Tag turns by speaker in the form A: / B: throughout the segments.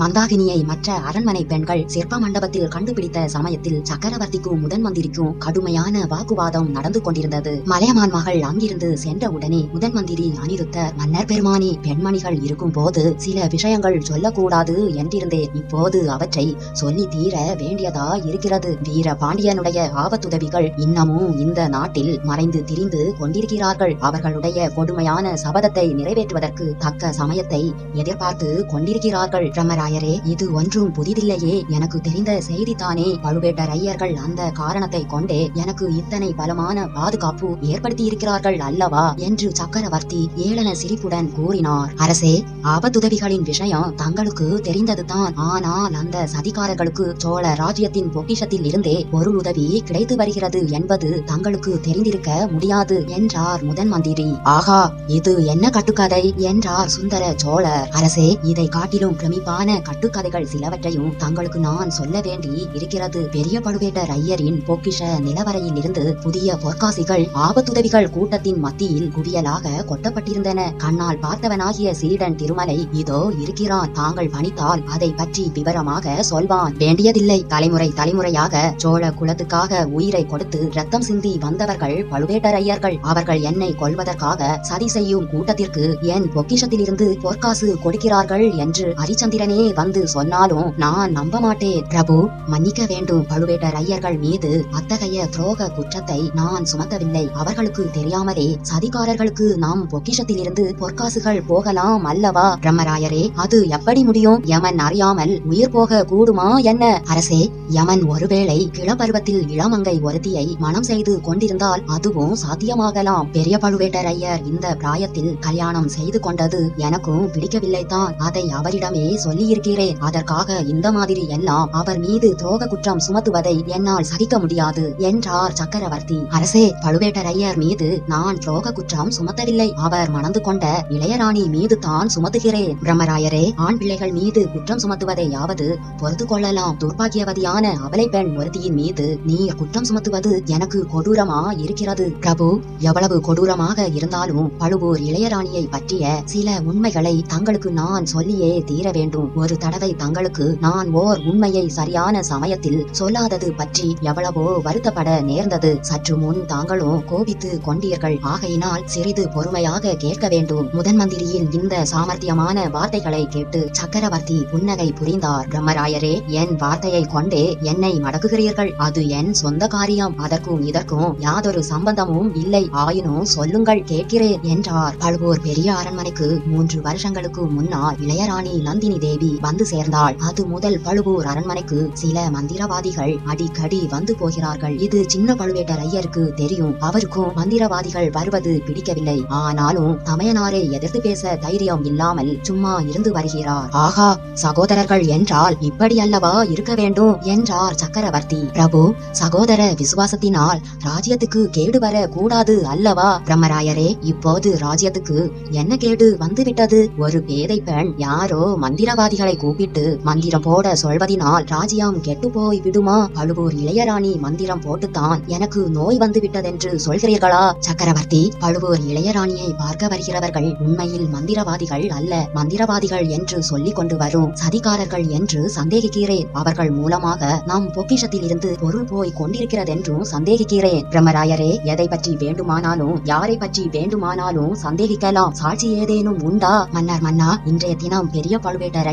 A: மந்தாகினியை மற்ற அரண்மனை பெண்கள் சிற்ப மண்டபத்தில் கண்டுபிடித்த சமயத்தில் சக்கரவர்த்திக்கும் முதன் மந்திரிக்கும் கடுமையான வாக்குவாதம் நடந்து கொண்டிருந்தது. மலையமான் மகள் அங்கிருந்து சென்றவுடனே முதன் மந்திரி அனிருத்த மன்னர் பெருமானி பெண்மணிகள் இருக்கும் போது சில விஷயங்கள் சொல்லக்கூடாது என்றிருந்தேன். இப்போது அவற்றை சொல்லி தீர வேண்டியதா இருக்கிறது. வீர பாண்டியனுடைய ஆபத்துதவிகள் இன்னமும் இந்த நாட்டில் மறைந்து திரிந்து கொண்டிருக்கிறார்கள். அவர்களுடைய கொடுமையான சபதத்தை நிறைவேற்றுவதற்கு தக்க சமயத்தை எதிர்பார்த்து கொண்டிருக்கிறார்கள். பிரம்மராயரே இது ஒன்றும் புதிதில்லையே. எனக்கு தெரிந்த செய்திதானே. பழுவேட்டரையர்கள் அந்த காரணத்தை கொண்டே எனக்கு இத்தனை பலமான பாதுகாப்பு ஏற்படுத்தி இருக்கிறார்கள் அல்லவா? என்று சக்கரவர்த்தி ஏளன சிரிப்புடன் கூறினார். அரசே ஆபத்துதவிகளின் விஷயம் தங்களுக்கு தெரிந்ததுதான். ஆனால் அந்த சதிகாரர்களுக்கு சோழ ராஜ்யத்தின் பொக்கிஷத்தில் இருந்தே பொருள் உதவி கிடைத்து வருகிறது என்பது தங்களுக்கு தெரிந்திருக்க முடியாது என்றார் முதன் மந்திரி. ஆகா இது என்ன கட்டுக்கதை? என்றார் சுந்தர சோழர். அரசே இதை காட்டிலும் பிரமிப்பான கட்டுக்கதைகள் சிலவற்றையும் தங்களுக்கு நான் சொல்ல வேண்டி இருக்கிறது? பெரிய பழுவேட்டர் ஐயரின் பொக்கிஷ நிலவரையில் இருந்து புதிய பொற்காசிகள் ஆபத்துதவிகள் கூட்டத்தின் மத்தியில் குவியலாக கொட்டப்பட்டிருந்தன. கண்ணால் பார்த்தவனாகிய சீடன் திருமலை இதோ இருக்கிறான். தாங்கள் பணித்தால் அதை பற்றி விவரமாக சொல்வான். வேண்டியதில்லை. தலைமுறை தலைமுறையாக சோழ குலத்துக்காக உயிரை கொடுத்து ரத்தம் சிந்தி வந்தவர்கள் பழுவேட்டரையர்கள் அவர்கள் என்னை கொல்வதற்காக சதி செய்யும் கூட்டத்திற்கு என் பொக்கிஷத்திலிருந்து பொற்காசு கொடுக்கிறார்கள் என்று ஹரிச்சந்திரனே வந்து சொன்னாலும் நான் நம்ப மாட்டேன் பிரபு. மன்னிக்க வேண்டும் பழுவேட்டர் ஐயர்கள் மீது அத்தகைய துரோக குற்றத்தை நான் சுமத்தவில்லை. அவர்களுக்கு தெரியாமலே சதிகாரர்களுக்கு நாம் பொக்கிஷத்திலிருந்து பொற்காசுகள் போகலாம் அல்லவா பிரம்மராயரே? அது எப்படி முடியும்? யமன் அறியாமல் உயிர் போக கூடுமா என்ன? அரசே யமன் ஒருவேளை கிளப்பருவத்தில் இளமங்கை ஒருத்தியை மனம் செய்து கொண்டிருந்தால் அதுவும் சாத்தியமாகலாம். பெரிய பழுவேட்டரையர் இந்த பிராயத்தில் கல்யாணம் செய்து கொண்டது எனக்கும் பிடிக்கவில்லை தான் அதை அவரிடமே சொல்லியிருக்கிறேன் அதற்காக இந்த மாதிரி எல்லாம் அவர் மீது துரோக குற்றம் சுமத்துவதை என்னால் சகிக்க முடியாது என்றார் சக்கரவர்த்தி. அரசே பழுவேட்டரையர் மீது நான் துரோக குற்றம் சுமத்தவில்லை. அவர் மணந்து கொண்ட இளையராணி மீது தான் சுமத்துகிறேன் பிரம்மராயரே ஆண் பிள்ளைகள் மீது குற்றம் சுமத்துவதையாவது பொறுத்து கொள்ளலாம். துர்பாகியவதியான அவலை பெண் ஒருத்தியின் மீது நீர் குற்றம் சுமத்துவது எனக்கு கொடூரமா இருக்கிறது. பிரபு எவ்வளவு கொடூரமாக இருந்தாலும் பழுவூர் இளையராணியை பற்றிய சில உண்மைகளை தங்களுக்கு நான் சொல்லியே தீர வேண்டும். ஒரு தடவை தங்களுக்கு நான் ஓர் உண்மையை சரியான சமயத்தில் சொல்லாதது பற்றி எவ்வளவோ வருத்தப்பட நேர்ந்தது. சற்று முன் தாங்களும் கோபித்து கொண்டீர்கள். ஆகையினால் சிறிது பொறுமையாக கேட்க வேண்டும். முதன் மந்திரியின் இந்த சாமர்த்தியமான வார்த்தைகளை கேட்டு சக்கரவர்த்தி புன்னகை புரிந்தார். பிரம்மராயரே என் வார்த்தையை கொண்டே என்னை மடக்குகிறீர்கள். அது என் சொந்த காரியம். அதற்கும் இதற்கும் யாதொரு சம்பந்தமும் இல்லை. ஆயினும் சொல்லுங்கள் கேட்கிறேன் என்றார். பழுவூர் பெரிய அரண்மனைக்கு மூன்று வருஷங்களுக்கு முன்னால் இளையராணி நந்தினி தேவி வந்து சேர்ந்தாள். அது முதல் பழுவூர் அரண்மனைக்கு சில மந்திரவாதிகள் அடிக்கடி வந்து போகிறார்கள். இது சின்ன பழுவேட்டர் ஐயருக்கு தெரியும். அவருக்கும் மந்திரவாதிகள் வருவது பிடிக்கவில்லை. ஆனாலும் தமையனாரை எதிர்த்து பேச தைரியம் இல்லாமல் சும்மா இருந்து வருகிறார். ஆகா சகோதரர்கள் என்றால் இப்படி அல்லவா இருக்க வேண்டும்? என்றார் சக்கரவர்த்தி. பிரபு சகோதர விசுவாசத்தினால் ராஜ்யத்துக்கு கேடு வர கூடாது அல்லவா? பிரம்மராயரே இப்போது ராஜ்யத்துக்கு என்ன கேடு வந்துவிட்டது? ஒரு பேதை பெண் யாரோ மந்திரவாதி மந்திரவாதிகளை கூப்பிட்டு மந்திரம் போட சொல்வதினால் ராஜ்யம் கெட்டு போய் விடுமா? பழுவூர் இளையராணி மந்திரம் போட்டுத்தான் எனக்கு நோய் வந்து விட்டதென்று சொல்கிறீர்களா? சக்கரவர்த்தி பழுவூர் இளையராணியை பார்க்க வருகிறவர்கள் உண்மையில் மந்திரவாதிகள் அல்ல மந்திரவாதிகள் என்று சொல்லிக் கொண்டு வரும் சதிகாரர்கள் என்று சந்தேகிக்கிறேன். அவர்கள் மூலமாக நம் பொக்கிஷத்தில் இருந்து பொருள் போய் கொண்டிருக்கிறதென்றும் சந்தேகிக்கிறேன். பிரம்மராயரே எதை பற்றி வேண்டுமானாலும் யாரை பற்றி வேண்டுமானாலும் சந்தேகிக்கலாம். சாட்சி ஏதேனும் உண்டா? மன்னர் மன்னா இன்றைய தினம் பெரிய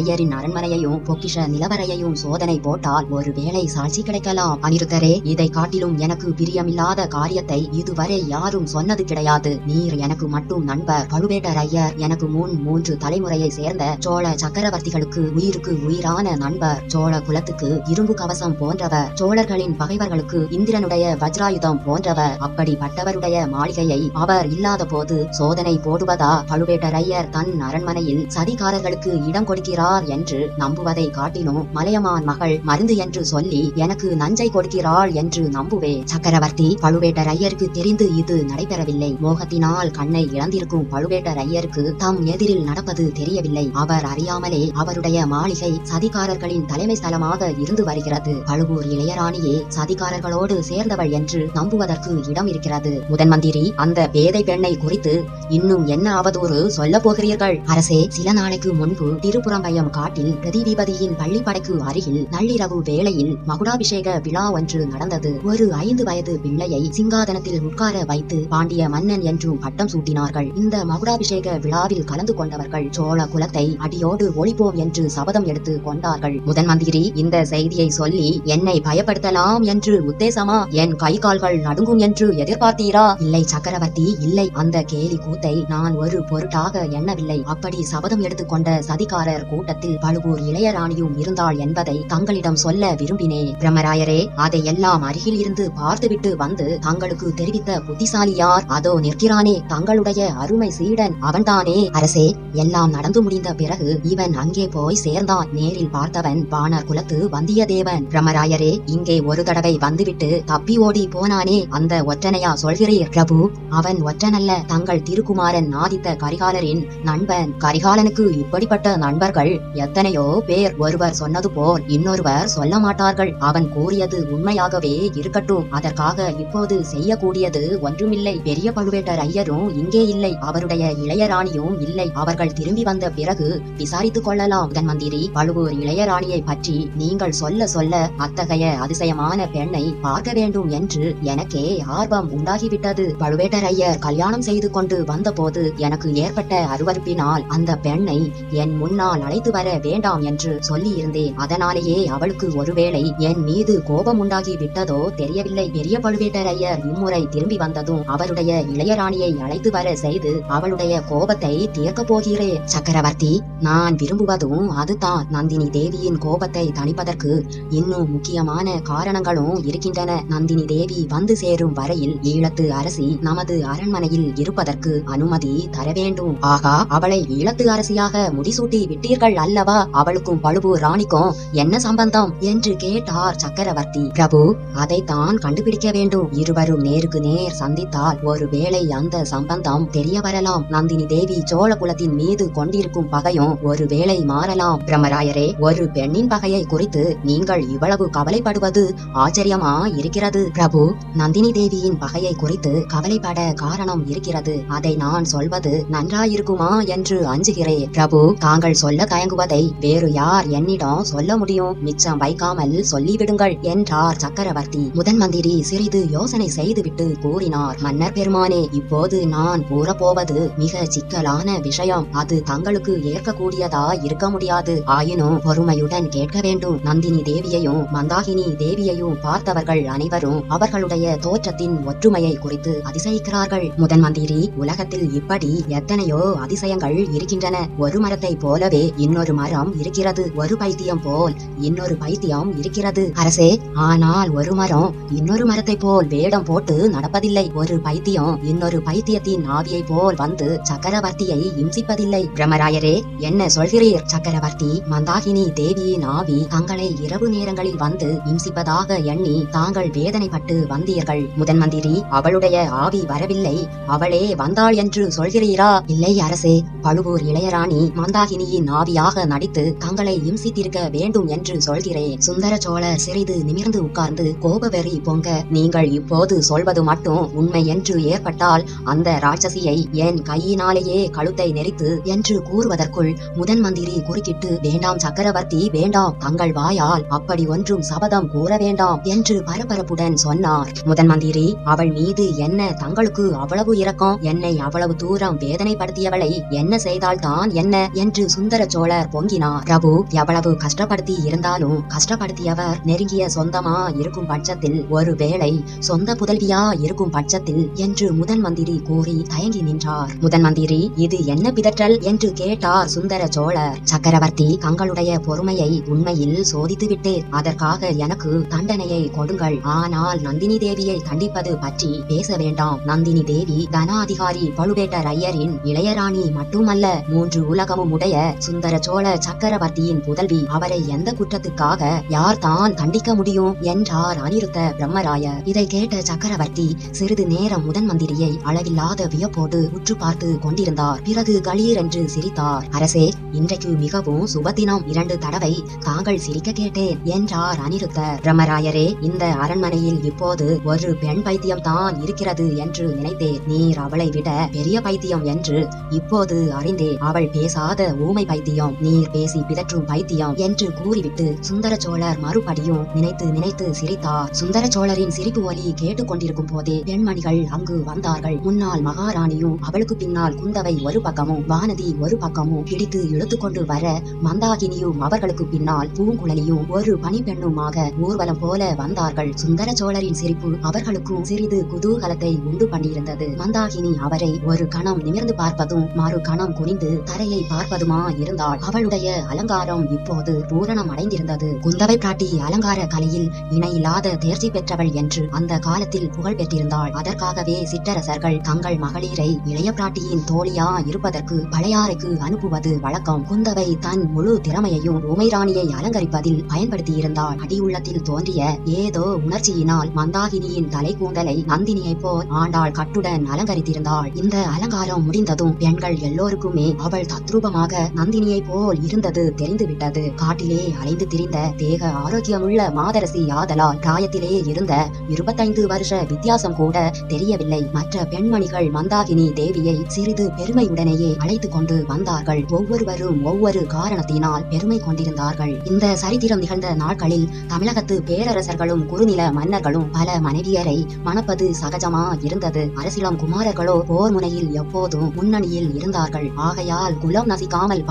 A: பழுவேட்டரையரின் அரண்மனையையும் பொக்கிஷ நிலவரையையும் சோதனை போட்டால் ஒருவேளை சாட்சி கிடைக்கலாம். அனிருத்தரே இதை காட்டிலும் எனக்கு பிரியமில்லாத காரியத்தை இதுவரை யாரும் சொன்னது கிடையாது. நீர் எனக்கு மட்டும் நண்பர். பழுவேட்டரையர் எனக்கு முன் மூன்று தலைமுறையை சேர்ந்த சோழ சக்கரவர்த்திகளுக்கு உயிருக்கு உயிரான நண்பர். சோழ குலத்துக்கு இரும்பு கவசம் போன்றவர். சோழர்களின் பகைவர்களுக்கு இந்திரனுடைய வஜ்ராயுதம் போன்றவர். அப்படிப்பட்டவருடைய மாளிகையை அவர் இல்லாத போது சோதனை போடுவதா? பழுவேட்டரையர் தன் அரண்மனையில் சதிகாரர்களுக்கு இடம் கொடுக்கிறார். என்று நம்புவதை காட்டிலும் மலையமான் மகள் மருந்து என்று சொல்லி எனக்கு நஞ்சை கொடுக்கிறாள் என்று நம்புவே. சக்கரவர்த்தி பழுவேட்டரையருக்கு தெரிந்து இது நடைபெறவில்லை. மோகத்தினால் கண்ணை இழந்திருக்கும் பழுவேட்டரையருக்கு தம் எதிரில் நடப்பது தெரியவில்லை. அவர் அறியாமலே அவருடைய மாளிகை சதிகாரர்களின் தலைமை ஸ்தலமாக இருந்து வருகிறது. பழுவூர் இளையராணியே சதிகாரர்களோடு சேர்ந்தவள் என்று நம்புவதற்கு இடம் இருக்கிறது முதன் மந்திரி அந்த பேதை பெண்ணை குறித்து இன்னும் என்ன அவதூறு சொல்ல போகிறீர்கள்? அரசே சில நாளைக்கு முன்பு திருப்புறம்பயம் காட்டில் பிரதிதிபதியின் பள்ளிப்படைக்கு அருகில் நள்ளிரவு வேளையில் மகுடாபிஷேக விழா ஒன்று நடந்தது. ஒரு ஐந்து வயது பிள்ளையை சிங்காதனத்தில் உட்கார வைத்து பாண்டிய மன்னன் என்றும் பட்டம் சூட்டினார்கள். இந்த மகுடாபிஷேக விழாவில் கலந்து கொண்டவர்கள் சோழ குலத்தை அடியோடு ஒழிப்போம் என்று சபதம் எடுத்து கொண்டார்கள். முதன் மந்திரி இந்த செய்தியை சொல்லி என்னை பயப்படுத்தலாம் என்று உத்தேசமா? என் கை கால்கள் நடுங்கும் என்று எதிர்பார்த்தீரா? இல்லை சக்கரவர்த்தி இல்லை. அந்த கேலி கூத்தை நான் ஒரு பொருட்டாக எண்ணவில்லை. அப்படி சபதம் எடுத்துக்கொண்ட சதிகாரர் கூட்டத்தில் பழுவூர் இளையராணியும் இருந்தாள் என்பதை தங்களிடம் சொல்ல விரும்பினேன். பிரம்மராயரே அதையெல்லாம் அருகில் இருந்து பார்த்துவிட்டு வந்து தங்களுக்கு தெரிவித்த புத்திசாலி யார் அதோ நிற்கிறானே. தங்களுடைய அருமை சீடன் அவன்தானே. அரசே எல்லாம் நடந்து முடிந்த பிறகு இவன் அங்கே போய் சேர்ந்தான். நேரில் பார்த்தவன் வானர் குலத்து வந்தியத்தேவன். பிரம்மராயரே இங்கே ஒரு தடவை வந்துவிட்டு தப்பி ஓடி போனானே. அந்த ஒற்றனையா சொல்கிறீர் பிரபு? அவன் ஒற்றனல்ல. தங்கள் திருக்குமாரன் ஆதித்த கரிகாலரின் நண்பன். கரிகாலனுக்கு இப்படிப்பட்ட நண்பர்கள் எத்தனையோ பேர் ஒருவர் சொன்னது போல் இன்னொருவர் சொல்ல மாட்டார்கள். அவன் கூறியது உண்மையாகவே இருக்கட்டும். அதற்காக இப்போது செய்யக்கூடியது ஒன்றுமில்லை. பெரிய பழுவேட்டர் ஐயரும் இங்கே இல்லை. அவருடைய இளையராணியும் இல்லை. அவர்கள் திரும்பி வந்த பிறகு விசாரித்துக் கொள்ளலாம். முதன் மந்திரி பழுவூர் இளையராணியை பற்றி நீங்கள் சொல்ல சொல்ல அத்தகைய அதிசயமான பெண்ணை பார்க்க வேண்டும் என்று எனக்கே ஆர்வம் உண்டாகிவிட்டது. பழுவேட்டர் ஐயர் கல்யாணம் செய்து கொண்டு வந்தபோது எனக்கு ஏற்பட்ட அருவருப்பினால் அந்த பெண்ணை என் முன்னால் அழைத்து வர வேண்டாம் என்று சொல்லியிருந்தேன். அதனாலேயே அவளுக்கு ஒருவேளை என் மீது கோபம் உண்டாகி விட்டதோ தெரியவில்லை. பெரிய பழுவேட்டரையர் இம்முறை திரும்பி வந்ததும் அவருடைய இளையராணியை அழைத்து வர செய்து அவளுடைய கோபத்தை தீர்க்கப் போகிறேன் சக்கரவர்த்தி நான் விரும்புவதும் அதுதான். நந்தினி தேவியின் கோபத்தை தணிப்பதற்கு இன்னும் முக்கியமான காரணங்களும் இருக்கின்றன. நந்தினி தேவி வந்து சேரும் வரையில் ஈழத்து அரசி நமது அரண்மனையில் இருப்பதற்கு அனுமதி தர வேண்டும். ஆகா அவளை ஈழத்து அரசியாக முடிசூட்டி விட்டீர்கள் அல்லவா அவளுக்கும் பழுவூர் ராணிக்கும் என்ன சம்பந்தம்? என்று கேட்டார் சக்கரவர்த்தி. பிரபு அதைத்தான் கண்டுபிடிக்க வேண்டும். இருவரும் நேருக்கு நேர் சந்தித்தால் ஒருவேளை அந்த சம்பந்தம் தெரிய வரலாம். நந்தினி தேவி சோழ குலத்தின் மீது கொண்டிருக்கும் பகையும் ஒருவேளை மாறலாம். பிரம்மராயரே ஒரு பெண்ணின் பகையை குறித்து நீங்கள் இவ்வளவு கவலைப்படுவது ஆச்சரியமா இருக்கிறது? பிரபு நந்தினி தேவியின் பகையை குறித்து கவலைப்பட காரணம் இருக்கிறது. அதை நான் சொல்வது நன்றாயிருக்குமா என்று அஞ்சுகிறேன். பிரபு தாங்கள் சொல்ல வழங்குவதை வேறு யார் என்னிடம் சொல்ல முடியும்? மிச்சம் வைக்காமல் சொல்லிவிடுங்கள் என்றார் சக்கரவர்த்தி. முதன் மந்திரி சிறிது யோசனை செய்துவிட்டு கூறினார் மன்னர் பெருமானே இப்போது நான் கூறப்போவது மிக சிக்கலான விஷயம். அது தங்களுக்கு ஏற்கக்கூடியதா இருக்க முடியாது. ஆயினும் பொறுமையுடன் கேட்க வேண்டும். நந்தினி தேவியையும் மந்தாகினி தேவியையும் பார்த்தவர்கள் அனைவரும் அவர்களுடைய தோற்றத்தின் ஒற்றுமையை குறித்து அதிசயிக்கிறார்கள். முதன் மந்திரி உலகத்தில் இப்படி எத்தனையோ அதிசயங்கள் இருக்கின்றன. ஒரு மரத்தை போலவே இன்னும் இன்னொரு மரம் இருக்கிறது. ஒரு பைத்தியம் போல் இன்னொரு பைத்தியம் இருக்கிறது. அரசே ஆனால் ஒரு மரம் இன்னொரு மரத்தை போல் வேடம் போட்டு நடப்பதில்லை. ஒரு பைத்தியம் இன்னொரு பைத்தியத்தின் ஆவியை போல் வந்து சக்கரவர்த்தியை இம்சிப்பதில்லை. பிரம்மராயரே என்ன சொல்கிறீர்? சக்கரவர்த்தி மந்தாகினி தேவியின் ஆவி தங்களை இரவு நேரங்களில் வந்து இம்சிப்பதாக எண்ணி தாங்கள் வேதனைப்பட்டு வந்தீர்கள். முதன் மந்திரி அவளுடைய ஆவி வரவில்லை. அவளே வந்தாள் என்று சொல்கிறீரா? இல்லை அரசே பழுவூர் இளையராணி மந்தாகினியின் ஆவியா? ஆவியாக நடித்து தங்களை இம்சித்திருக்க வேண்டும் என்று சொல்கிறேன். சுந்தர சோழ சிறிது நிமிர்ந்து உட்கார்ந்து கோபவெறி பொங்க நீங்கள் இப்போது சொல்வது மட்டும் உண்மை என்று ஏற்பட்டால் அந்த ராட்சசியை என் கையினாலேயே கழுத்தை நெரித்து என்று கூறுவதற்குள் முதன் மந்திரி குறுக்கிட்டு வேண்டாம் சக்கரவர்த்தி வேண்டாம் தங்கள் வாயால் அப்படி ஒன்றும் சபதம் கூற வேண்டாம் என்று பரபரப்புடன் சொன்னார். முதன் மந்திரி அவள் மீது என்ன தங்களுக்கு அவ்வளவு இரக்கம்? என்னை அவ்வளவு தூரம் வேதனைப்படுத்தியவளை என்ன செய்தால்தான் என்ன? என்று சுந்தர சோழ அவர் பொங்கினார் பிரபு எவ்வளவு கஷ்டப்படுத்தி இருந்தாலும் கஷ்டப்படுத்தியவர் நெருங்கிய சொந்தமா இருக்கும் பட்சத்தில் ஒருவேளை சொந்த புதல்வியா இருக்கும் பட்சத்தில் என்று முதன் மந்திரி கூறி தயங்கி நின்றார். முதன் மந்திரி இது என்ன பிதற்றல் என்று கேட்டார் சுந்தர சோழர். சக்கரவர்த்தி தங்களுடைய பொறுமையை உண்மையில் சோதித்து விட்டேன். அதற்காக எனக்கு தண்டனையை கொடுங்கள். ஆனால் நந்தினி தேவியை தண்டிப்பது பற்றி பேச வேண்டாம். நந்தினி தேவி தனாதிகாரி பழுவேட்டர் ஐயரின் இளையராணி மட்டுமல்ல மூன்று உலகமும் உடைய சுந்தர சோழ சக்கரவர்த்தியின் புதல்வி. அவரை எந்த குற்றத்துக்காக யார் தான் தண்டிக்க முடியும் என்றார் அனிருத்த பிரம்மராயர் இதை கேட்ட சக்கரவர்த்தி சிறிது நேரம் முதன் மந்திரியை அளவில்லாத வியப்போடு உற்று பார்த்து கொண்டிருந்தார். பிறகு களீர் என்று சிரித்தார். அரசே இன்றைக்கு மிகவும் சுபதினம். இரண்டு தடவை தாங்கள் சிரிக்க கேட்டேன் என்றார் அனிருத்தர் பிரம்மராயரே. இந்த அரண்மனையில் இப்போது ஒரு பெண் பைத்தியம் தான் இருக்கிறது என்று நினைத்தேன். நீர் அவளை விட பெரிய பைத்தியம் என்று இப்போது அறிந்தேன். அவள் பேசாத ஊமை பைத்தியம். நீர் பேசி பிதற்றும் பைத்தியம் என்று கூறிவிட்டு சுந்தர சோழர் மறுபடியும் நினைத்து நினைத்து சிரித்தார். சுந்தர சோழரின் சிரிப்பு ஒலி கேட்டுக்கொண்டிருக்கும் போதே பெண்மணிகள் அங்கு வந்தார்கள். முன்னாள் மகாராணியும் அவளுக்கு பின்னால் குந்தவை ஒரு பக்கமும் வானதி ஒரு பக்கமும் பிடித்து இழுத்துக்கொண்டு வர மந்தாகினியும் அவர்களுக்கு பின்னால் பூங்குழலியும் ஒரு பனிப்பெண்ணுமாக ஊர்வலம் போல வந்தார்கள். சுந்தர சோழரின் சிரிப்பு அவர்களுக்கும் சிறிது குதூகலத்தை உண்டு பண்ணியிருந்தது. மந்தாகினி அவரை ஒரு கணம் நிமிர்ந்து பார்ப்பதும் மறு கணம் குனிந்து தரையை பார்ப்பதுமா இருந்தாள். அவளுடைய அலங்காரம் இப்போது பூரணம் அடைந்திருந்தது குந்தவை பிராட்டி அலங்கார கலையில் இணையில்லாத தேர்ச்சி பெற்றவள் என்று அந்த காலத்தில் புகழ் பெற்றிருந்தாள். அதற்காகவே சிற்றரசர்கள் தங்கள் மகளிரை இளைய பிராட்டியின் தோழியா இருப்பதற்கு பழையாறைக்கு அனுப்புவது வழக்கம். குந்தவை தன் முழு திறமையையும் உமைராணியை அலங்கரிப்பதில் பயன்படுத்தியிருந்தாள். அடியுள்ளத்தில் தோன்றிய ஏதோ உணர்ச்சியினால் மந்தாகினியின் தலை கூந்தலை நந்தினியைப் போல் ஆண்டாள் கட்டுடன் அலங்கரித்திருந்தாள். இந்த அலங்காரம் முடிந்ததும் பெண்கள் எல்லோருக்குமே அவள் தத்ரூபமாக நந்தினியைப் போல் இருந்தது தெரிந்துவிட்டது. காட்டிலே அலைந்து திரிந்த தேக ஆரோக்கியமுள்ள மாதரசி ஆதலால் பிராயத்திலே இருந்த இருபத்தைந்து வருஷ வித்தியாசம் கூட தெரியவில்லை. மற்ற பெண்மணிகள் மந்தாகினி தேவியை சிறிது பெருமையுடனேயே அழைத்து கொண்டு வந்தார்கள். ஒவ்வொருவரும் ஒவ்வொரு காரணத்தினால் பெருமை கொண்டிருந்தார்கள். இந்த சரித்திரம் நிகழ்ந்த நாட்களில் தமிழகத்து பேரரசர்களும் குறுநில மன்னர்களும் பல மனைவியரை மணப்பது சகஜமா இருந்தது. அரசிலம் குமாரர்களோ போர் முனையில் எப்போதும் முன்னணியில் இருந்தார்கள். ஆகையால் குலம் நசிக்காமல்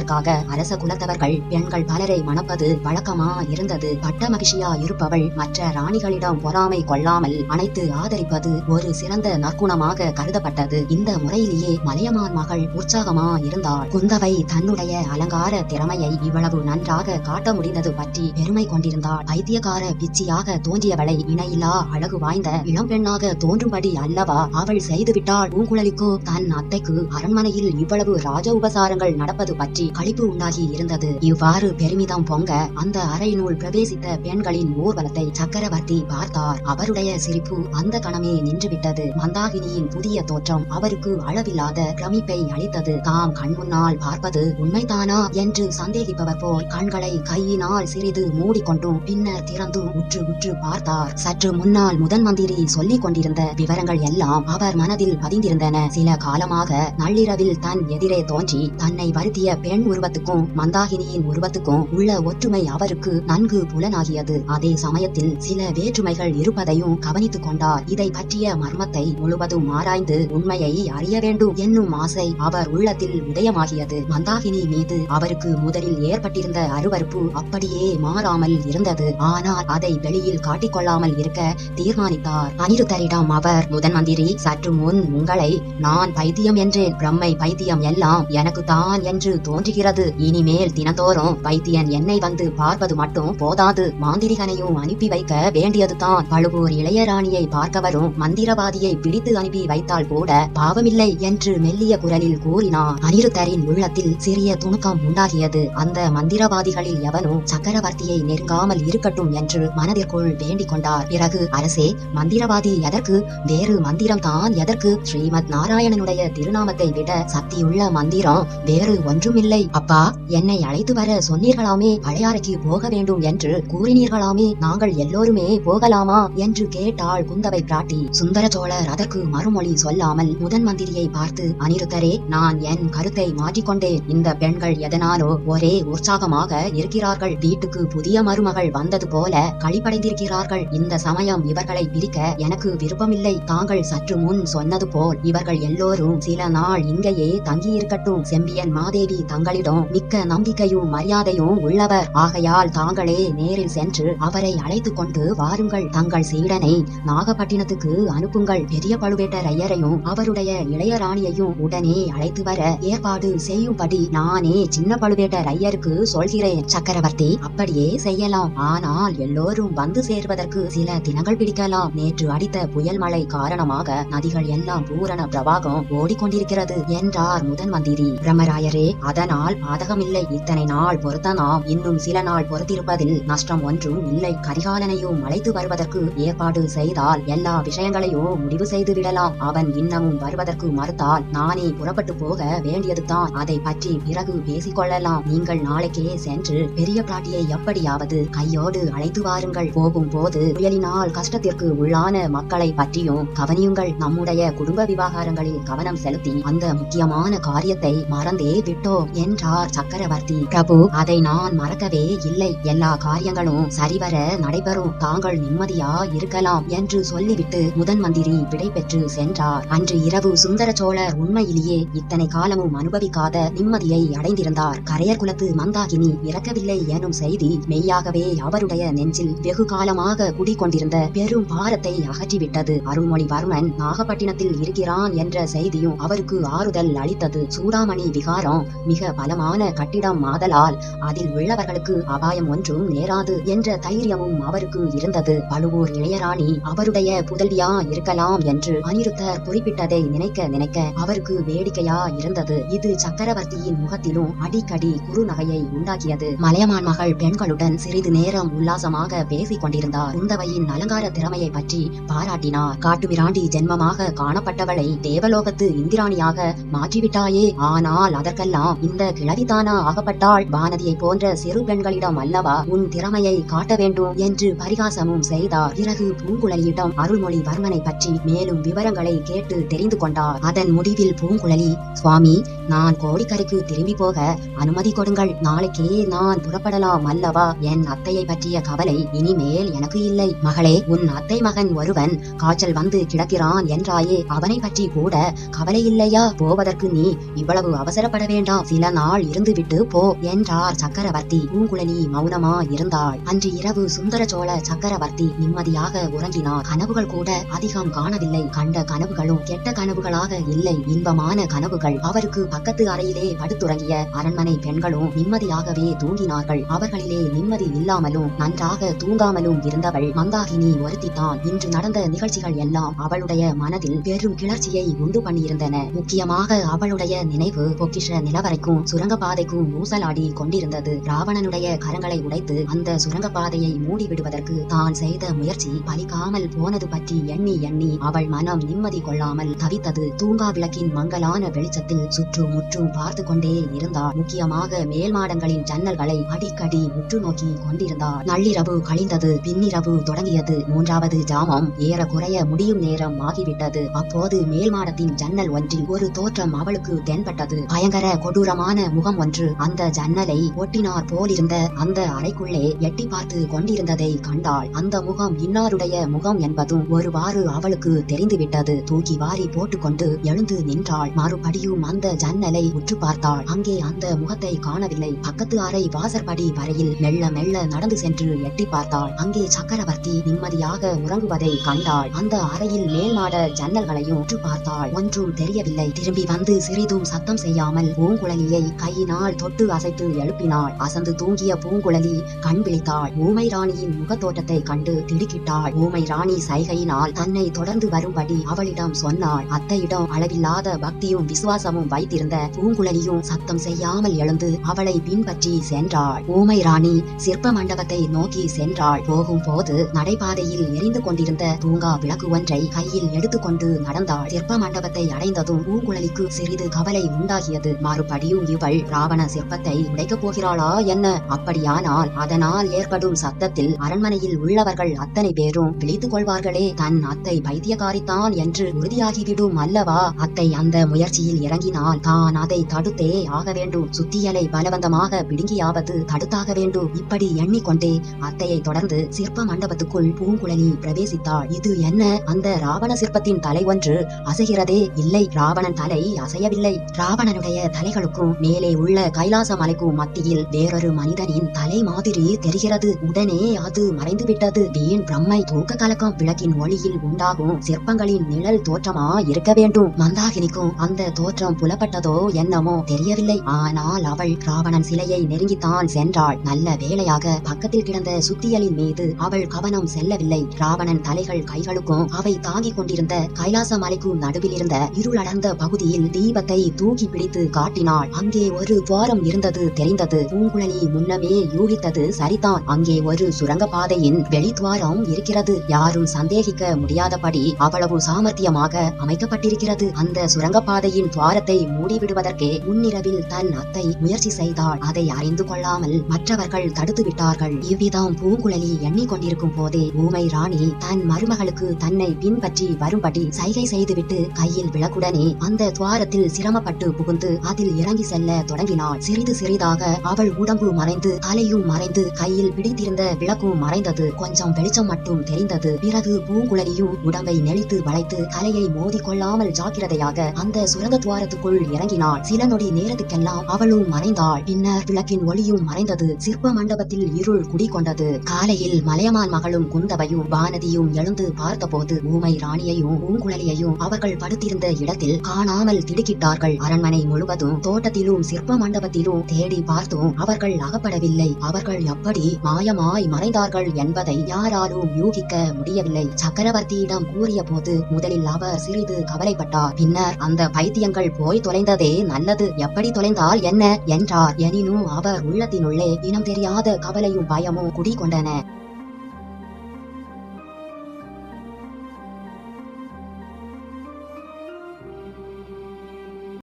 A: பாதுகாப்பதற்காக அரச குலத்தவர்கள் பெண்கள் பலரை மணப்பது வழக்கமா இருந்தது. பட்ட மகிழ்ச்சியா இருப்பவள் மற்ற ராணிகளிடம் பொறாமை கொள்ளாமல் அனைத்து ஆதரிப்பது ஒரு சிறந்த நற்குணமாக கருதப்பட்டது. இந்த முறையிலேயே மலையமான் மகள் உற்சாகமா இருந்தாள். குந்தவை தன்னுடைய அலங்கார திறமையை இவ்வளவு நன்றாக காட்ட முடிந்தது பற்றி பெருமை கொண்டிருந்தாள். பைத்தியக்கார பிச்சியாக தோன்றியவளை இணையில்லா அழகு வாய்ந்த இளம்பெண்ணாக தோன்றும்படி அல்லவா அவள் செய்துவிட்டாள். பூங்குழலிக்கோ தன் அத்தைக்கு அரண்மனையில் இவ்வளவு ராஜ உபசாரங்கள் நடப்பது பற்றி களிப்பு உண்டாகி இருந்தது. இவ்வாறு பெருமிதம் பொங்க அந்த அறையினுள் பிரவேசித்த பெண்களின் ஊர்வலத்தை சக்கரவர்த்தி பார்த்தார். அவருடைய சிரிப்பு அந்த கணமே நின்றுவிட்டது. மந்தாகினியின் புதிய தோற்றம் அவருக்கு அளவில்லாத பிரமிப்பை அளித்தது. தாம் கண் முன்னால் பார்ப்பது உண்மைதானா என்று சந்தேகிப்பவர் போல் கண்களை கையினால் சிறிது மூடிக்கொண்டும் பின்னர் திறந்தும் உற்று உற்று பார்த்தார். சற்று முன்னால் முதன் மந்திரி சொல்லிக் கொண்டிருந்த விவரங்கள் எல்லாம் அவர் மனதில் பதிந்திருந்தன. சில காலமாக நள்ளிரவில் தன் எதிரே தோன்றி தன்னை வருத்திய பெண் உருவத்துக்கும் மந்தாகினியின் உருவத்துக்கும் உள்ள ஒற்றுமை அவருக்கு நன்கு புலனாகியது. அதே சமயத்தில் சில வேற்றுமைகள் இருப்பதையும் கவனித்துக் கொண்டார். இதை பற்றிய மர்மத்தை முழுவதும் ஆராய்ந்து உண்மையை அறிய வேண்டும் என்னும் ஆசை அவர் உள்ளத்தில் உதயமாகியது. மந்தாகினி மீது அவருக்கு முதலில் ஏற்பட்டிருந்த அருவருப்பு அப்படியே மாறாமல் இருந்தது. ஆனால் அதை வெளியில் காட்டிக்கொள்ளாமல் இருக்க தீர்மானித்தார். அனிருத்தரிடம் அவர் முதன் மந்திரி சற்று முன் உங்களை நான் பைத்தியம் என்றேன். பிரம்மை பைத்தியம் எல்லாம் எனக்கு தான் என்று தோன்றுகிறது. இனிமேல் தினந்தோறும் வைத்தியன் என்னை வந்து பார்ப்பது மட்டும் போதாது. மாந்திரிகனையும் அனுப்பி வைக்க வேண்டியதுதான். பழுவூர் இளையராணியை பார்க்க வரும் மந்திரவாதியை பிடித்து அனுப்பி வைத்தால் கூட பாவமில்லை என்று மெல்லிய குரலில் கூறினார். அனிருத்தரின் உள்ளத்தில் சிறிய துணுக்கம் உண்டாகியது. அந்த மந்திரவாதிகளில் எவனும் சக்கரவர்த்தியை நெருங்காமல் இருக்கட்டும் என்று மனதிற்குள் வேண்டிக் கொண்டார். பிறகு அரசே மந்திரவாதி எதற்கு? வேறு மந்திரம் தான் எதற்கு? ஸ்ரீமத் நாராயணனுடைய திருநாமத்தை விட சக்தியுள்ள மந்திரம் வேறு ஒன்றுமில்லை. இல்லை. அப்பா என்னை அழைத்து வர சொன்னீர்களாமே. பழையாறைக்கு போக வேண்டும் என்று கூறினீர்களாமே. நாங்கள் எல்லோருமே போகலாமா? என்று கேட்டாள் குந்தவை பிராட்டி. சுந்தர சோழர் அதற்கு மறுமொழி சொல்லாமல் முதன் மந்திரியை பார்த்து அனிருத்தரே நான் என் கருத்தை மாற்றிக்கொண்டேன். இந்த பெண்கள் எதனாலோ ஒரே உற்சாகமாக இருக்கிறார்கள். வீட்டுக்கு புதிய மருமகள் வந்தது போல கழிப்படைந்திருக்கிறார்கள். இந்த சமயம் இவர்களை பிரிக்க எனக்கு விருப்பமில்லை. தாங்கள் சற்று முன் சொன்னது போல் இவர்கள் எல்லோரும் சில நாள் இங்கேயே தங்கியிருக்கட்டும். செம்பியன் மாதேவி தங்களிடம் மிக்க நம்பிக்கையும் மரியாதையும் உள்ளவர். ஆகையால் தாங்களே நேரில் சென்று அவரை அழைத்து கொண்டு வாருங்கள். தங்கள் சீடனை நாகப்பட்டினத்துக்கு அனுப்புங்கள். பெரிய பழுவேட்டர் ஐயரையும் அவருடைய இளையராணியையும் உடனே அழைத்து வர ஏற்பாடு செய்யும்படி நானே சின்ன பழுவேட்டர் ஐயருக்கு சொல்கிறேன். சக்கரவர்த்தி அப்படியே செய்யலாம். ஆனால் எல்லோரும் வந்து சேர்வதற்கு சில தினங்கள் பிடிக்கலாம். நேற்று அடித்த புயல் மழை காரணமாக நதிகள் எல்லாம் பூரண பிரவாகம் ஓடிக்கொண்டிருக்கிறது என்றார் முதன் மந்திரி பிரம்மராயரே அதனால் பாதகமில்லை. இத்தனை நாள் பொறுத்த நாம் இன்னும் சில நாள் பொறுத்திருப்பதில் நஷ்டம் ஒன்றும் இல்லை. கரிகாலனையும் அழைத்து வருவதற்கு ஏற்பாடு செய்தால் எல்லா விஷயங்களையும் முடிவு செய்து விடலாம். அவன் இன்னமும் வருவதற்கு மறுத்தால் நானே புறப்பட்டு போக வேண்டியதுதான். அதை பற்றி பிறகு பேசிக் கொள்ளலாம் நீங்கள் நாளைக்கே சென்று பெரிய பிராட்டியை எப்படியாவது கையோடு அழைத்து வாருங்கள். போகும் போது புயலினால் கஷ்டத்திற்கு உள்ளான மக்களை பற்றியும் கவனியுங்கள். நம்முடைய குடும்ப விவகாரங்களில் கவனம் செலுத்தி அந்த முக்கியமான காரியத்தை மறந்தே விட்டோம். என்றார் சக்கரவர்த்தி. பிரபு அதை நான் மறக்கவே இல்லை. எல்லா காரியங்களும் சரிவர நடைபெறும். தாங்கள் நிம்மதியா இருக்கலாம் என்று சொல்லிவிட்டு முதன் மந்திரி விடை பெற்று சென்றார். அன்று இரவு சுந்தர சோழர் உண்மையிலேயே இத்தனை காலமும் அனுபவிக்காத நிம்மதியை அடைந்திருந்தார். கரையர் குலத்து மந்தாகினி இறக்கவில்லை எனும் செய்தி மெய்யாகவே அவருடைய நெஞ்சில் வெகு காலமாக குடிக்கொண்டிருந்த பெரும் பாரத்தை அகற்றிவிட்டது. அருள்மொழிவர்மன் நாகப்பட்டினத்தில் இருக்கிறான் என்ற செய்தியும் அவருக்கு ஆறுதல் அளித்தது. சூடாமணி விகாரம் மிக பலமான கட்டிடம் ஆதலால் அதில் உள்ளவர்களுக்கு அபாயம் ஒன்றும் நேராது என்ற தைரியமும் அவருக்கு இருந்தது. பழுவூர் இளையராணி அவருடைய புதல்வியா இருக்கலாம் என்று அனிருத்தர் குறிப்பிட்டதை நினைக்க நினைக்க அவருக்கு வேடிக்கையா இருந்தது. இது சக்கரவர்த்தியின் முகத்திலும் அடிக்கடி குறுநகையை உண்டாக்கியது. மலையமான் மகள் பெண்களுடன் சிறிது நேரம் உல்லாசமாக பேசிக் கொண்டிருந்தார். குந்தவையின் அலங்கார திறமையை பற்றி பாராட்டினார். காட்டுமிராண்டி ஜென்மமாக காணப்பட்டவளை தேவலோகத்து இந்திராணியாக மாற்றிவிட்டாயே. ஆனால் அதற்கெல்லாம் இந்த கிழவிதானா ஆகப்பட்டாள் வானதியை போன்ற சிறு பெண்களிடம் அல்லவா உன் திறமையை காட்ட வேண்டும் என்று பரிகாசமும் செய்தார். பிறகு பூங்குழலியிடம் அருள்மொழிவர்மனை பற்றி மேலும் விவரங்களை கேட்டு தெரிந்து கொண்டார். அதன் முடிவில் பூங்குழலி சுவாமி நான் கோடிக்கரைக்கு திரும்பி போக அனுமதி கொடுங்கள். நாளைக்கே நான் புறப்படலாம் அல்லவா? என் அத்தையை பற்றிய கவலை இனிமேல் எனக்கு இல்லை. மகளே உன் அத்தை மகன் ஒருவன் காய்ச்சல் வந்து கிடக்கிறான் என்றாயே அவனை பற்றி கூட கவலை இல்லையா? போவதற்கு நீ இவ்வளவு அவசரப்பட வேண்டாம். சில நாள் இருந்துவிட்டு போ என்றார் சக்கரவர்த்தி. பூங்குழலி மௌனமா இருந்தாள். அன்று இரவு சுந்தர சோழ சக்கரவர்த்தி நிம்மதியாக உறங்கினார். கனவுகள் கூட அதிகம் காணவில்லை. கண்ட கனவுகளும் கெட்ட கனவுகளாக இல்லை. இன்பமான கனவுகள். அவருக்கு பக்கத்து அறையிலே படுத்துறங்கிய அரண்மனை பெண்களும் நிம்மதியாகவே தூங்கினார்கள். அவர்களிலே நிம்மதி இல்லாமலும் நன்றாக தூங்காமலும் இருந்தவள் மந்தாகினி ஒருத்தித்தான் இன்று நடந்த நிகழ்ச்சிகள் எல்லாம் அவளுடைய மனதில் பெரும் கிளர்ச்சியை உண்டு பண்ணியிருந்தன. முக்கியமாக அவளுடைய நினைவு பொக்கிஷ நிலவரைக்கும் சுரங்கப்பாதைக்கும் ஊசலாடி கொண்டிருந்தது. ராவணனுடைய கரங்களை உடைத்து அந்த சுரங்கப்பாதையை மூடி விடுவதற்கு தான் செய்த முயற்சி பலிக்காமல் போனது பற்றி எண்ணி எண்ணி அவள் மனம் நிம்மதி கொள்ளாமல் தவித்தது. தூங்கா விளக்கின் மங்கலான வெளிச்சத்தில் சுற்று முற்றும் பார்த்து கொண்டே இருந்தாள். முக்கியமாக மேல் மாடங்களின் ஜன்னல்களை அடிக்கடி உற்று நோக்கி கொண்டிருந்தாள். நள்ளிரவு கழிந்தது பின்னிரவு தொடங்கியது. மூன்றாவது ஜாமம் ஏற குறைய முடியும் நேரம் ஆகிவிட்டது. அப்போது மேல் மாடத்தின் ஜன்னல் ஒன்றில் ஒரு தோற்றம் அவளுக்கு தென்பட்டது. பயங்கர கொடூரமான முகம் ஒன்று அந்த ஜன்னலை ஒட்டினார் போலிருந்த அந்த அறைக்குள்ளே எட்டி பார்த்து கொண்டிருந்ததை கண்டாள். அந்த முகம் இன்னாருடைய முகம் என்பதும் ஒருவாறு அவளுக்கு தெரிந்துவிட்டது. தூக்கி வாரி போட்டுக்கொண்டு எழுந்து நின்றாள். மறுபடியும் அந்த ஜன்னலை உற்று பார்த்தாள். அங்கே அந்த முகத்தை காணவில்லை. பக்கத்து அறை வாசற்படி வரையில் மெல்ல மெல்ல நடந்து சென்று எட்டி பார்த்தாள். அங்கே சக்கரவர்த்தி நிம்மதியாக உறங்குவதை கண்டாள். அந்த அறையில் மேல்மாட ஜன்னல்களையும் உற்று பார்த்தாள். ஒன்றும் தெரியவில்லை. திரும்பி வந்து சிறிதும் சத்தம் செய்யாமல் பூங்குழலியை கையினால் தொட்டு அசைத்து எழுப்பினாள். அசந்து தூங்கிய பூங்குழலி கண் விழித்தாள். ஊமை ராணியின் முகத்தோட்டத்தை கண்டு திடுக்கிட்டாள். ஊமை ராணி சைகையினால் தன்னை தொடர்ந்து வரும்படி அவளிடம் சொன்னாள். அத்தையிடம் அளவில்லாத பக்தியும் விசுவாசமும் வைத்திருந்த பூங்குழலியும் சத்தம் செய்யாமல் எழுந்து அவளை பின்பற்றி சென்றாள். ஊமை ராணி சிற்ப மண்டபத்தை நோக்கி சென்றாள். போகும் போது நடைபாதையில் எரிந்து கொண்டிருந்த தூங்கா விளக்கு ஒன்றை கையில் எடுத்துக்கொண்டு நடந்தாள். சிற்ப மண்டபத்தை அடைந்ததும் பூங்குழலிக்கு சிறிது கவலை உண்டாகியது. மறுபடியும் இவள் ராவண சிற்பத்தை உடைக்கப் போகிறாளா என்ன? அப்படியானால் அதனால் ஏற்படும் சத்தத்தில் அரண்மனையில் உள்ளவர்கள் அத்தனை பேரும் விழித்துக் கொள்வார்களே. தன் அத்தை பைத்தியகாரித்தான் என்று உறுதியாகிவிடும் அல்லவா? அத்தை அந்த முயற்சியில் இறங்கினால் தான் அதை தடுத்தே ஆக வேண்டும். சுத்தியலை பலவந்தமாக பிடுங்கியாவது தடுத்தாக வேண்டும். இப்படி எண்ணிக்கொண்டே அத்தையை தொடர்ந்து சிற்ப மண்டபத்துக்குள் பூங்குழலி பிரவேசித்தாள். இது என்ன? அந்த ராவண சிற்பத்தின் தலை ஒன்று அசைகிறதே இல்லை. ராவணன் தலை அசையவில்லை. ராவணனுடைய தலைகளுக்கும் மேலே உள்ள கைலாச மலைக்கும் மத்தியில் வேறொரு மனிதனின் தலை மாதிரி தெரிகிறது. உடனே அது மறைந்துவிட்டது. வீண் பிரம்மை தூக்க கலக்கம் விளக்கின் ஒளியில் உண்டாகும் சிற்பங்களின் நிழல் தோற்றமா இருக்க வேண்டும்? மந்தாகினிக்கும் அந்த தோற்றம் புலப்பட்டதோ என்னமோ தெரியவில்லை. ஆனால் அவள் ராவணன் சிலையை நெருங்கித்தான் சென்றாள். நல்ல வேளையாக பக்கத்தில் கிடந்த சுத்தியலின் மீது அவள் கவனம் செல்லவில்லை. ராவணன் தலைகள் கைகளுக்கும் அவை தாங்கிக் கொண்டிருந்த கைலாச மலைக்கும் நடுவில் இருந்த இருளடர்ந்த பகுதியில் தீபத்தை தூக்கி பிடித்து காட்டினாள். அங்கே ஒரு துவாரம் இருந்தது தெரிந்தது. பூங்குழலி முன்னமே யூகித்தது சரிதான் அங்கே ஒரு சுரங்கப்பாதையின் வெளித்வாரம் இருக்கிறது. யாரும் சந்தேகிக்க முடியாதபடி அவ்வளவு சாமர்த்தியமாக அமைக்கப்பட்டிருக்கிறது. அந்த சுரங்கப்பாதையின் துவாரத்தை மூடிவிடுவதற்கே முன்னிரவில் தன் அத்தை முயற்சி செய்தாள். அதை அறிந்து கொள்ளாமல் மற்றவர்கள் தடுத்து விட்டார்கள். இவ்விதம் பூங்குழலி எண்ணிக்கொண்டிருக்கும் போதே ஊமை ராணி தன் மருமகளுக்கு தன்னை பின்பற்றி வரும்படி சைகை செய்துவிட்டு கையில் விளக்குடனே அந்த துவாரத்தில் சிரமப்பட்டு புகுந்து அதில் இறங்கி செல்ல தொடங்கினாள். சிறிது சிறிதாக அவள் உடம்பு மறைந்து தலையும் மறைந்து கையில் பிடித்திருந்த விளக்கும் மறைந்தது. கொஞ்சம் வெளிச்சம் மட்டும் தெரிந்தது. பிறகு பூங்குழலியும் உடம்பை நெளித்து வளைத்து தலையை மோதி கொள்ளாமல் ஜாக்கிரதையாக அந்த சுரங்க துவாரத்துக்குள் இறங்கினாள். சில நொடி நேரத்துக்கெல்லாம் அவளும் மறைந்தாள். பின்னர் விளக்கின் ஒளியும் மறைந்தது. சிற்ப மண்டபத்தில் இருள் குடிகொண்டது. காலையில் மலையமான் மகளும் குந்தவையும் வானதியும் எழுந்து பார்த்தபோது ஊமை ராணியையும் பூங்குழலியையும் அவர்கள் படுத்திருந்த இடத்தில் காணாமல் திடுக்கிட்டார்கள். அரண்மனை முழுவதும் தோட்டத்தில் மண்டபத்திலும் சிற்ப மண்டபத்திலும் தேடி பார்த்தும். அவர்கள் அகப்படவில்லை. அவர்கள் எப்படி மாயமாய் மறைந்தார்கள் என்பதை யாராலும் யூகிக்க முடியவில்லை. சக்கரவர்த்தியிடம் கூறிய போது முதலில் அவர் சிறிது கவலைப்பட்டார். பின்னர் அந்த பைத்தியங்கள் போய் தொலைந்ததே நல்லது. எப்படி தொலைந்தால் என்ன? என்றார். எனினும் அவர் உள்ளத்தினுள்ளே இனம் தெரியாத கவலையும் பயமும் குடிகொண்டன.